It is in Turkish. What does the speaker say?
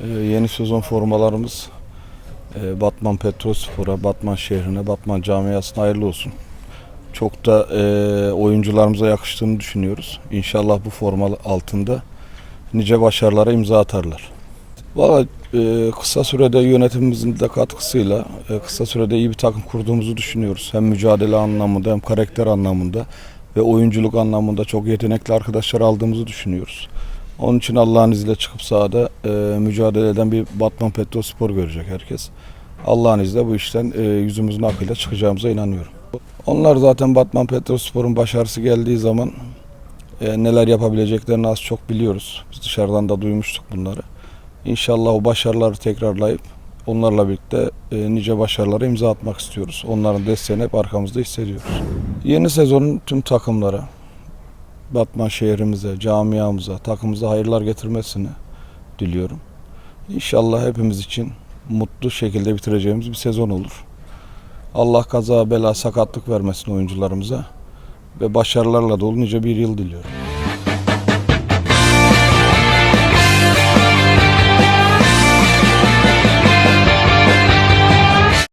Ee, yeni sezon formalarımız e, Batman Petrospor'a, Batman şehrine, Batman camiasına hayırlı olsun. Çok da e, oyuncularımıza yakıştığını düşünüyoruz. İnşallah bu forma altında nice başarılara imza atarlar. Valla e, kısa sürede yönetimimizin de katkısıyla e, kısa sürede iyi bir takım kurduğumuzu düşünüyoruz. Hem mücadele anlamında hem karakter anlamında ve oyunculuk anlamında çok yetenekli arkadaşlar aldığımızı düşünüyoruz. Onun için Allah'ın izniyle çıkıp sahada e, mücadele eden bir Batman Petrospor görecek herkes. Allah'ın izniyle bu işten e, yüzümüzün akıyla çıkacağımıza inanıyorum. Onlar zaten Batman Petrospor'un başarısı geldiği zaman e, neler yapabileceklerini az çok biliyoruz. Biz dışarıdan da duymuştuk bunları. İnşallah o başarıları tekrarlayıp onlarla birlikte e, nice başarılara imza atmak istiyoruz. Onların desteğini hep arkamızda hissediyoruz. Yeni sezonun tüm takımlara, Batman şehrimize, camiamıza, takımımıza hayırlar getirmesini diliyorum. İnşallah hepimiz için mutlu şekilde bitireceğimiz bir sezon olur. Allah kaza bela sakatlık vermesin oyuncularımıza ve başarılarla dolu nice bir yıl diliyorum.